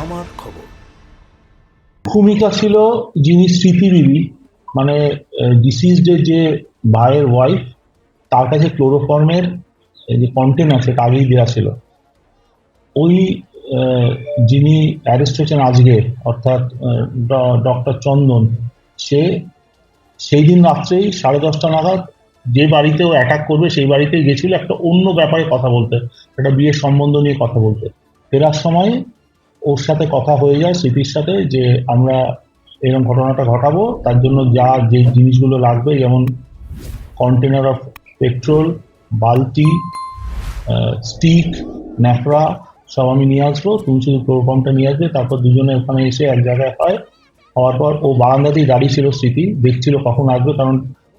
আমার খবর। ভূমিকা ছিল যিনি স্মৃতিবিবি মানে ডিসিজডের যে ভাইয়ের ওয়াইফ তার কাছে ক্লোরোফর্মের যে কন্টেনার সেটা আগেই দেওয়া ছিল। ওই যিনি অ্যারেস্ট হয়েছেন আজকে, অর্থাৎ ডক্টর চন্দন, সে সেই দিন রাত্রেই সাড়ে দশটা নাগাদ যে বাড়িতে ও অ্যাটাক করবে, সেই বাড়িতে গেছিল একটা অন্য ব্যাপারে কথা বলতে, একটা বিয়ের সম্বন্ধ নিয়ে কথা বলতে। ফেরার সময় ওর সাথে কথা হয়ে যায়, স্মৃতির সাথে, যে আমরা এরকম ঘটনাটা ঘটাবো, তার জন্য যা যে জিনিসগুলো লাগবে, যেমন কন্টেনার অফ পেট্রোল বালতি স্টিক ন্যাকড়া, সব আমি নিয়ে আসব তুমি শুধু ক্লোরোফর্মটা নিয়ে আসবে, তারপর দুজনে ওখানে এসে এক জায়গায় হয়, হওয়ার পর ও বারান্দাতেই দাঁড়িয়ে ছিল স্মৃতি, দেখছিল কখন আসবে, কারণ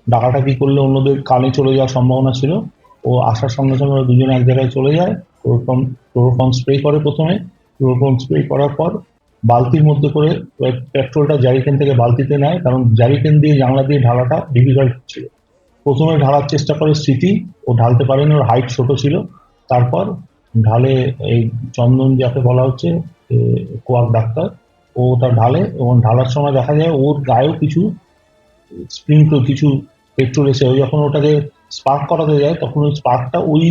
ডাকাটাকি করলে অন্যদের কানে চলে যাওয়ার সম্ভাবনা ছিল। ও আসার সঙ্গে সঙ্গে দুজনে এক জায়গায় চলে যায় ক্লোরোফর্ম ক্লোরোফর্ম স্প্রে করে প্রথমে। ক্লোরোফর্ম স্প্রে করার পর বালতির মধ্যে করে পেট্রোলটা জারিকেন থেকে বালতিতে নেয়, কারণ জারিকেন দিয়ে জানলা দিয়ে ঢালাটা ডিফিকাল্ট ছিল। প্রথমে ঢালার চেষ্টা করে স্মৃতি ও ঢালতে পারেনি, ওর হাইট ছোট ছিল। তারপর ঢালে এই চন্দন যাকে বলা হচ্ছে কোয়াক ডাক্তার, ও তার ঢালে এবং ঢালার সময় দেখা যায় ওর গায়েও কিছু স্প্রিঙ্কল কিছু পেট্রোল এসে ওই যখন ওটাকে স্পার্ক করাতে যায়, তখন ওই স্পার্কটা ওই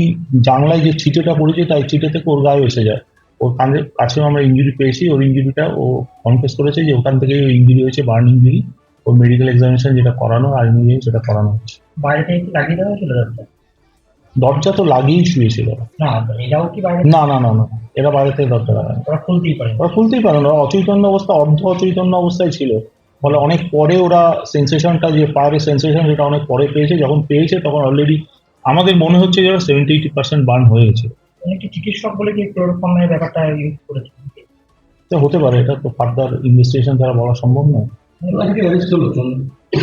জানলায় যে ছিটেটা পড়েছে, তাই ছিটে থেকে ওর গায়ে এসে যায়। ওর কানে কাছেও আমরা ইঞ্জুরি পেয়েছি ওর ইঞ্জুরিটা ও কনফেস করেছে যে ওখান থেকে ওই ইঞ্জুরি হয়েছে বার্ন ইঞ্জুরি ওর মেডিকেল এক্সামিনেশন যেটা করানো আর ইঞ্জুরি সেটা করানো হচ্ছে বাইরে থেকে লাগিয়ে দেওয়া হয়েছিল দরজা? দরজা তো লাগিয়েই শুয়েছিল। না এরাও কি বাইরে না না না না এরা বাইরে থেকে দরজা লাগায়। ওরা খুলতেই পারে। ওরা খুলতেই পারে না অচৈতন্য অবস্থা অর্ধ অচৈতন্য অবস্থায় ছিল। ফলে অনেক পরে ওরা সেন্সেশনটা যে ফায়ারের সেন্সেশন সেটা অনেক পরে পেয়েছে। যখন পেয়েছে তখন অলরেডি আমাদের মনে হচ্ছে যে সেভেন্টি এইটি পার্সেন্ট বার্ন হয়ে গেছে। অনেকটি চিকিৎসক বলে কি ক্লোরোফর্মের ব্যাপারটা ইউজ করেছে? তো হতে পারে এটা তো ফার্দার ইনভেস্টিগেশন ছাড়া বলা সম্ভব নয়।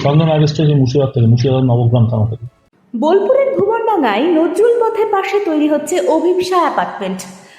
চন্দন অ্যারেস্ট হয়েছে মুর্শিদাবাদ থেকে মুর্শিদাবাদ নবগ্রাম থানা থেকে। বোলপুরের ভুবনডাঙ্গায় নজরুল পথের পাশে তৈরি হচ্ছে অভিপসা অ্যাপার্টমেন্ট